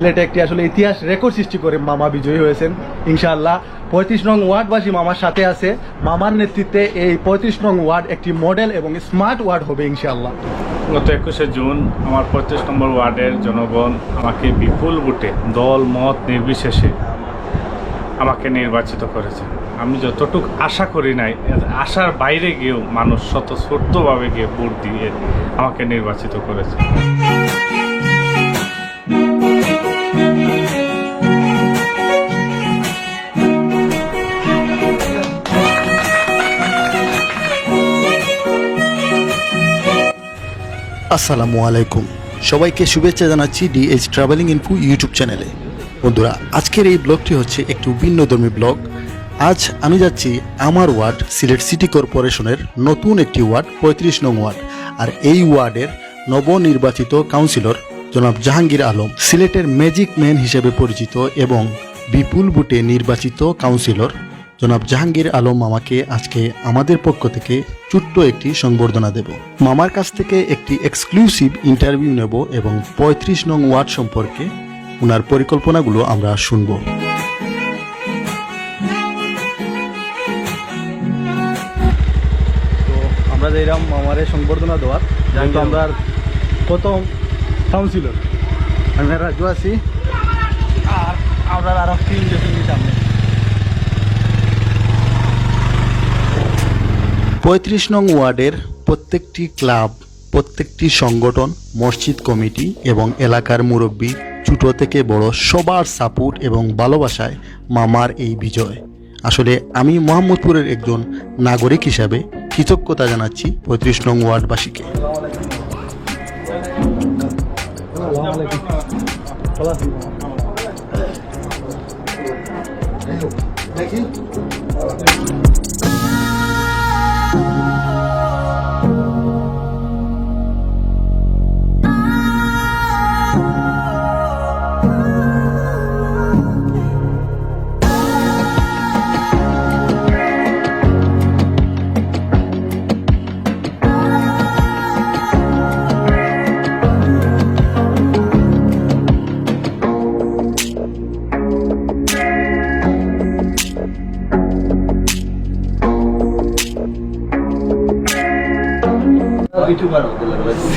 সিলেটে একটি আসলে ইতিহাস রেকর্ড সৃষ্টি করে মামা বিজয়ী হয়েছেন। ইনশাআল্লাহ, পঁয়ত্রিশ নং ওয়ার্ডবাসী মামার সাথে আছে। মামার নেতৃত্বে এই পঁয়ত্রিশ নং ওয়ার্ড একটি মডেল এবং স্মার্ট ওয়ার্ড হবে ইনশাআল্লাহ। গত একুশে জুন আমার পঁয়ত্রিশ নম্বর ওয়ার্ডের জনগণ আমাকে বিপুল ভোটে দল, মত নির্বিশেষে আমাকে নির্বাচিত করেছে। আমি যতটুক আশা করি নাই, আশার বাইরে গিয়েও মানুষ স্বতঃস্ফূর্তভাবে গিয়ে ভোট দিয়ে আমাকে নির্বাচিত করেছে। আসসালামু আলাইকুম। সবাইকে শুভেচ্ছা জানাচ্ছি ডিএইচ ট্রাভেলিং ইনফু ইউটিউব চ্যানেলে বন্ধুরা, আজকের এই ব্লগটি হচ্ছে একটু ভিন্নধর্মী ব্লগ। আজ আমি যাচ্ছি আমার ওয়ার্ড, সিলেট সিটি কর্পোরেশনের নতুন একটি ওয়ার্ড, পঁয়ত্রিশ নং ওয়ার্ড। আর এই ওয়ার্ডের নবনির্বাচিত কাউন্সিলর জনাব জাহাঙ্গীর আলম, সিলেটের ম্যাজিক ম্যান হিসেবে পরিচিত এবং বিপুল বুটে নির্বাচিত কাউন্সিলর জনাব জাহাঙ্গীর আলম মামাকে আজকে আমাদের পক্ষ থেকে ছোট্ট একটি সংবর্ধনা দেব। মামার কাছ থেকে একটি এক্সক্লুসিভ ইন্টারভিউ নেব এবং পঁয়ত্রিশ নং ওয়ার্ড সম্পর্কে ওনার পরিকল্পনাগুলো আমরা শুনব। তো আমরা যে এরকম মামারে সংবর্ধনা দেওয়ার যেহেতু আমরা প্রথম কাউন্সিলর আমি রাজু আছি। আর আমরা আরও তিন জন সামনে পঁয়ত্রিশ নং ওয়ার্ডের প্রত্যেকটি ক্লাব, প্রত্যেকটি সংগঠন, মসজিদ কমিটি এবং এলাকার মুরব্বী, ছোট থেকে বড়, সবার সাপোর্ট এবং ভালোবাসায় মামার এই বিজয়। আসলে আমি মোহাম্মদপুরের একজন নাগরিক হিসাবে কৃতজ্ঞতা জানাচ্ছি পঁয়ত্রিশ নং ওয়ার্ডবাসীকে।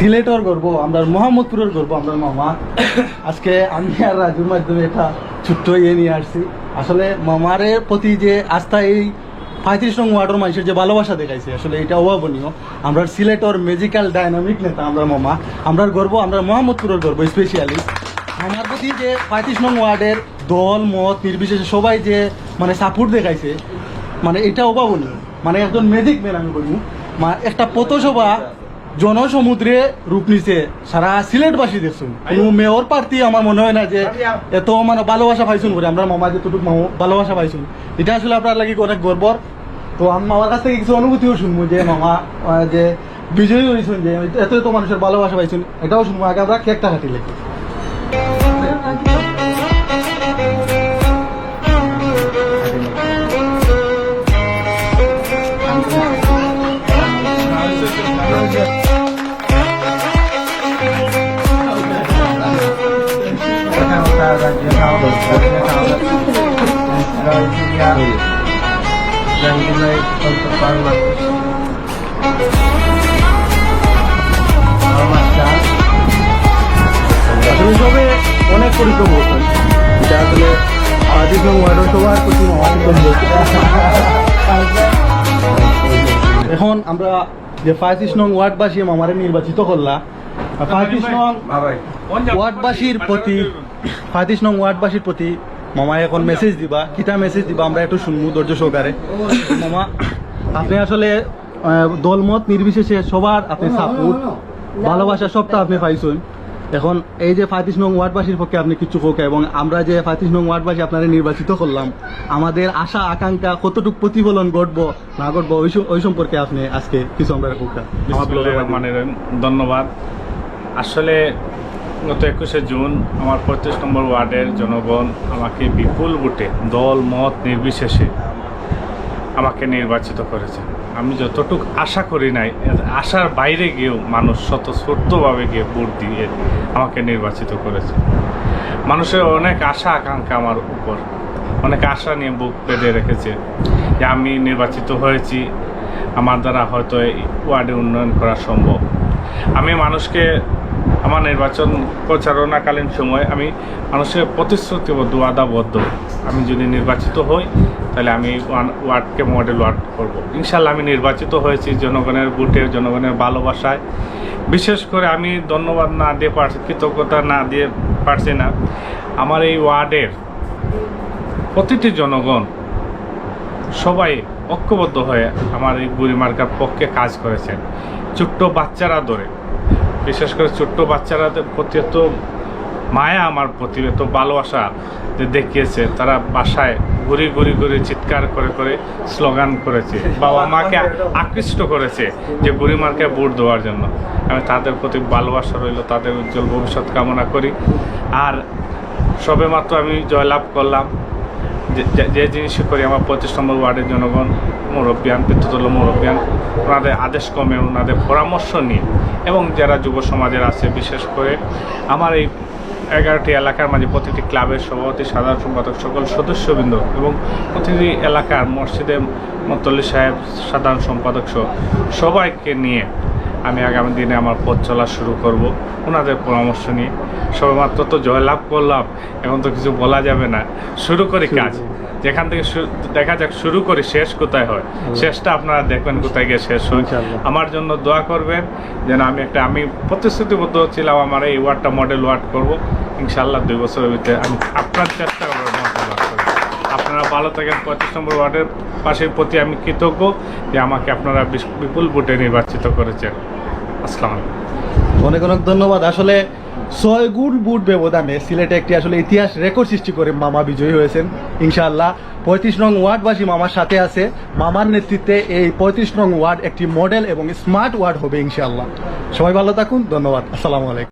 সিলেটর গর্ব আমরা মোহাম্মদপুরের গর্ব আমরা মামা। আজকে আমি আর রাজুর মাধ্যমে এটা ছোট্ট ইয়ে নিয়ে আসছি। আসলে মামারের প্রতি যে আস্থা, এই পঁয়ত্রিশ নং ওয়ার্ডের মানুষের যে ভালোবাসা দেখাইছে, আসলে এটা অভাবনীয়। আমরা সিলেটর ম্যাজিক্যাল ডাইনামিক নেতা আমরা মামা। আমরা গর্ব আমরা মোহাম্মদপুরের গর্ব স্পেশালি আমার প্রতি যে পঁয়ত্রিশ নং ওয়ার্ডের দল, মত, নির্বিশেষে সবাই যে মানে সাপোর্ট দেখাইছে মানে এটা অভাবনীয়। মানে একজন ম্যাজিক ম্যান আমি বলব। মা- একটা পথসভা জনসমুদ্রে রূপ নিছে। সারা সিলেটবাসী দেখছুন। কোনো মেয়র প্রার্থী আমার মনে হয় না যে এত মানে ভালোবাসা পাইছুন করে আমরা মামা যেতটুকু মামু ভালোবাসা পাইছুন। এটা আসলে আপনার লাগি অনেক গর্বর। তো আমি মামার কাছ থেকে কিছু অনুভূতিও শুনব যে মামা যে বিজয়ী হয়েছুন যে এত এত মানুষের ভালোবাসা পাইছুন এটাও শুনব। আগে আমরা কেকটা কাটিলে আসলে অনেক পরিশ্রম করছেন এটা আসলে এখন আমরা যে পঁয়ত্রিশ নং ওয়ার্ডবাসী মামারে নির্বাচিত করলা পঁয়ত্রিশ নং ওয়ার্ডবাসীর প্রতি পঁয়ত্রিশ নং ওয়ার্ডবাসীর প্রতি মামা এখন মেসেজ দিবা কিটা মেসেজ দিবা আমরা একটু শুনব ধৈর্য সহকারে মামা আপনি আসলে দলমত নির্বিশেষে সবার আপনি সাপোর্ট ভালোবাসা সবটা আপনি পাইছেন এখন এই যে পঁয়ত্রিশ নং ওয়ার্ডবাসীর পক্ষে আপনি কিছু হোক এবং আমরা যে পঁয়ত্রিশ নং ওয়ার্ডবাসী আপনারা নির্বাচিত করলাম, আমাদের আশা, আকাঙ্ক্ষা, কতটুকু প্রতিফলন ঘটবো, না ঘটবো, ওই সম্পর্কে আপনি আজকে কিছু আমরা। ধন্যবাদ। আসলে গত একুশে জুন আমার পঁয়ত্রিশ নম্বর ওয়ার্ডের জনগণ আমাকে বিপুল ভোটে দল, মত নির্বিশেষে আমাকে নির্বাচিত করেছে। আমি যতটুক আশা করি নাই, আশার বাইরে গিয়েও মানুষ স্বতঃস্ফূর্তভাবে গিয়ে ভোট দিয়ে আমাকে নির্বাচিত করেছে। মানুষের অনেক আশা আকাঙ্ক্ষা আমার উপর। অনেক আশা নিয়ে বুক বেঁধে রেখেছে যে আমি নির্বাচিত হয়েছি, আমার দ্বারা হয়তো এই ওয়ার্ডে উন্নয়ন করা সম্ভব। আমি মানুষকে, আমার নির্বাচন প্রচারণাকালীন সময় আমি মানুষের প্রতিশ্রুতিবদ্ধ আদাবদ্ধ আমি যদি নির্বাচিত হই তাহলে আমি ওয়ার্ডকে মডেল ওয়ার্ড করব। ইনশাল্লাহ আমি নির্বাচিত হয়েছি জনগণের ভোটে জনগণের ভালোবাসায়। বিশেষ করে আমি ধন্যবাদ না দিয়ে পারছি, কৃতজ্ঞতা না দিয়ে পারছি না। আমার এই ওয়ার্ডের প্রতিটি জনগণ সবাই ঐক্যবদ্ধ হয়ে আমার এই বুড়িমার্কার পক্ষে কাজ করেছেন। ছোট্ট বাচ্চারা ধরে, বিশেষ করে ছোট্ট বাচ্চারাদের প্রতি মায়া আমার প্রতি এত ভালোবাসা দেখিয়েছে, তারা বাসায় ঘুরি ঘুরি ঘুরি চিৎকার করে করে স্লোগান করেছে, বাবা মাকে আকৃষ্ট করেছে যে বুড়িমার্কে ভোট দেওয়ার জন্য। আমি তাদের প্রতি ভালোবাসা রইল, তাদের উজ্জ্বল ভবিষ্যৎ কামনা করি। আর সবেমাত্র আমি জয়লাভ করলাম, যে- যে করি, আমার পঁচিশ নম্বর ওয়ার্ডের জনগণ, মুরব্বিয়ান পিতৃতল মুরব্বিয়ান, ওনাদের আদেশ কমে, ওনাদের পরামর্শ নিয়ে এবং যারা যুব সমাজের আছে, বিশেষ করে আমার এই এগারোটি এলাকার মাঝে প্রতিটি ক্লাবের সভাপতি, সাধারণ সম্পাদক, সকল সদস্যবৃন্দ এবং প্রতিটি এলাকার মসজিদে মতল্লি সাহেব, সাধারণ সম্পাদক সহ সবাইকে নিয়ে আমি আগামী দিনে আমার পথ চলা শুরু করব। ওনাদের পরামর্শ নিয়ে। সবেমাত্র তো জয়লাভ করলাম এখন তো কিছু বলা যাবে না। শুরু করি কাজ। যেখান থেকে দেখা যাক শুরু করি শেষ কোথায় হয়? শেষটা আপনারা দেখবেন কোথায় গিয়ে শেষ হয়। আমার জন্য দোয়া করবেন যেন আমি একটা আমি প্রতিশ্রুতিবদ্ধ ছিলাম আমার এই ওয়ার্ডটা মডেল ওয়ার্ড করব। ইনশাল্লাহ দুই বছরের ভিতরে আমি আপনার চেষ্টা করব। আপনারা ভালো থাকেন পঁচিশ নম্বর ওয়ার্ডের পাশের প্রতি আমি কৃতজ্ঞ যে আমাকে আপনারা বিপুল ভোটে নির্বাচিত করেছেন। আসসালামু অনেক অনেক ধন্যবাদ। আসলে ছয় গুণ বুট ব্যবধানে সিলেটে একটি আসলে ইতিহাস রেকর্ড সৃষ্টি করে মামা বিজয়ী হয়েছেন, ইনশাআল্লাহ। পঁয়ত্রিশ নং ওয়ার্ডবাসী মামার সাথে আছে। মামার নেতৃত্বে এই পঁয়ত্রিশ নং ওয়ার্ড একটি মডেল এবং স্মার্ট ওয়ার্ড হবে, ইনশাআল্লাহ। সবাই ভালো থাকুন, ধন্যবাদ। আসসালামু আলাইকুম।